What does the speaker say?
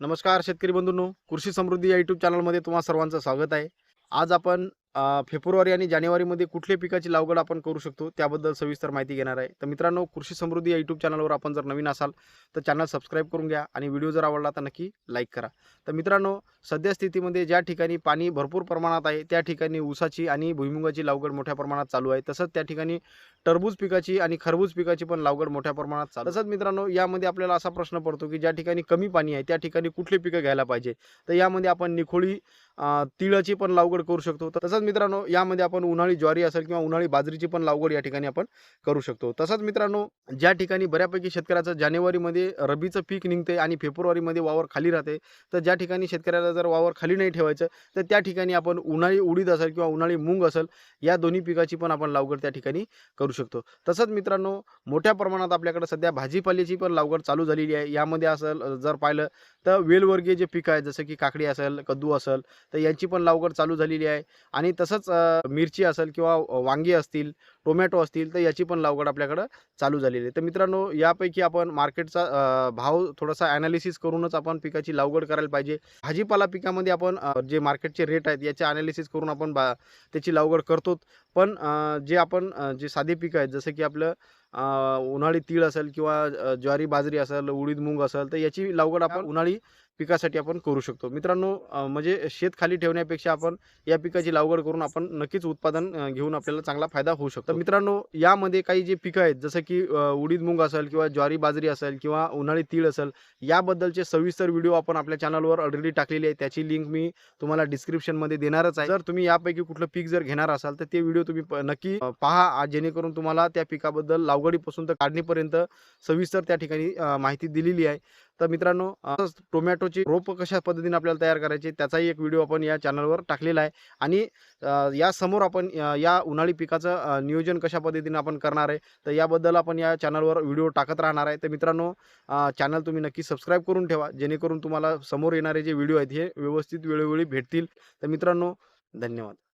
नमस्कार शेतकरी बंधूंनो. कृषी समृद्धी या यूट्यूब चॅनलमध्ये तुम्हा सर्वांचं स्वागत आहे. आज आपण फेब्रुवारी आणि जानेवारीमध्ये कुठल्या पिकाची लागवड आपण करू शकतो त्याबद्दल सविस्तर माहिती घेणार आहे. तर मित्रांनो कृषी समृद्धी या यूट्यूब चॅनलवर आपण जर नवीन असाल तर चॅनल सबस्क्राईब करून घ्या आणि व्हिडिओ जर आवडला तर नक्की लाईक करा. तर मित्रांनो सध्या स्थितीमध्ये ज्या ठिकाणी पाणी भरपूर प्रमाणात आहे त्या ठिकाणी ऊसाची आणि भुईमुगाची लागवड मोठ्या प्रमाणात चालू आहे. तसंच त्या ठिकाणी टरबूज पिकाची आणि खरबूज पिकाची पण लागवड मोठ्या प्रमाणात चालू तसंच मित्रांनो यामध्ये आपल्याला असा प्रश्न पडतो की ज्या ठिकाणी कमी पाणी आहे त्या ठिकाणी कुठली पिकं घ्यायला पाहिजे? तर यामध्ये आपण निखोळी तिळाची पण लागवड करू शकतो. तसंच मित्रांनो यामध्ये आपण उन्हाळी ज्वारी असेल किंवा उन्हाळी बाजरीची पण लागवड या ठिकाणी आपण करू शकतो. तसंच मित्रांनो ज्या ठिकाणी बऱ्यापैकी शेतकऱ्याचं जानेवारीमध्ये रबीचं पीक निघते आणि फेब्रुवारीमध्ये वावर खाली राहते तर ज्या ठिकाणी शेतकऱ्याला जर वावर खाली नाही ठेवायचं तर त्या ठिकाणी आपण उन्हाळी उडीद असेल किंवा उन्हाळी मूग असेल या दोन्ही पिकाची पण आपण लागवड त्या ठिकाणी करू शकतो. तसंच मित्रांनो मोठ्या प्रमाणात आपल्याकडे सध्या भाजीपाल्याची पण लागवड चालू झालेली आहे. यामध्ये असेल जर पाहिलं तर वेलवर्गीय जे पीक आहे जसं की काकडी असेल कद्दू असेल तर यांची पण लागवड चालू झालेली आहे. आणि तसंच मिरची असेल किंवा वांगी असतील टोमॅटो असतील तर याची पण लागवड आपल्याकडं चालू झालेली आहे. तर मित्रांनो यापैकी आपण मार्केटचा भाव थोडासा ॲनालिसिस करूनच आपण पिकाची लागवड करायला पाहिजे. भाजीपाला पिकामध्ये आपण जे मार्केटचे रेट आहेत याचे ॲनालिसिस करून आपण बा त्याची लागवड करतो. पण जे आपण जे साधे पिकं आहेत जसं की आपलं उन्हाळी तीळ असेल किंवा ज्वारी बाजरी असेल उडीद मूग असेल तर याची लागवड आपण उन्हाळी पिकासाठी आपण करू शकतो. मित्रांनो म्हणजे शेत खाली ठेवण्यापेक्षा आपण या पिकाची लागवड करून आपण नक्कीच उत्पादन घेऊन आपल्याला चांगला फायदा होऊ शकतो. तर मित्रांनो यामध्ये काही जे पिकं आहेत जसं की उडीद मूग असेल किंवा ज्वारी बाजरी असेल किंवा उन्हाळी तीळ असेल याबद्दलचे सविस्तर व्हिडिओ आपण आपल्या चॅनलवर ऑलरेडी टाकलेली आहे त्याची लिंक मी तुम्हाला डिस्क्रिप्शनमध्ये देणारच आहे. जर तुम्ही यापैकी कुठलं पीक जर घेणार असाल तर ते व्हिडिओ तुम्ही नक्की पहा. जेणेकरून तुम्हाला त्या पिकाबद्दल लागवडीपासून तर काढणीपर्यंत सविस्तर त्या ठिकाणी माहिती दिलेली आहे. तर मित्रांनो तसंच टोमॅटोची रोप कशा पद्धतीने आपल्याला तयार करायची त्याचाही एक व्हिडिओ आपण या चॅनलवर टाकलेला आहे. आणि यासमोर आपण या उन्हाळी पिकाचं नियोजन कशा पद्धतीने आपण करणार आहे तर याबद्दल आपण या चॅनलवर व्हिडिओ टाकत राहणार आहे. तर मित्रांनो चॅनल तुम्ही नक्की सबस्क्राईब करून ठेवा जेणेकरून तुम्हाला समोर येणारे जे व्हिडिओ आहेत हे व्यवस्थित वेळोवेळी भेटतील. तर मित्रांनो धन्यवाद.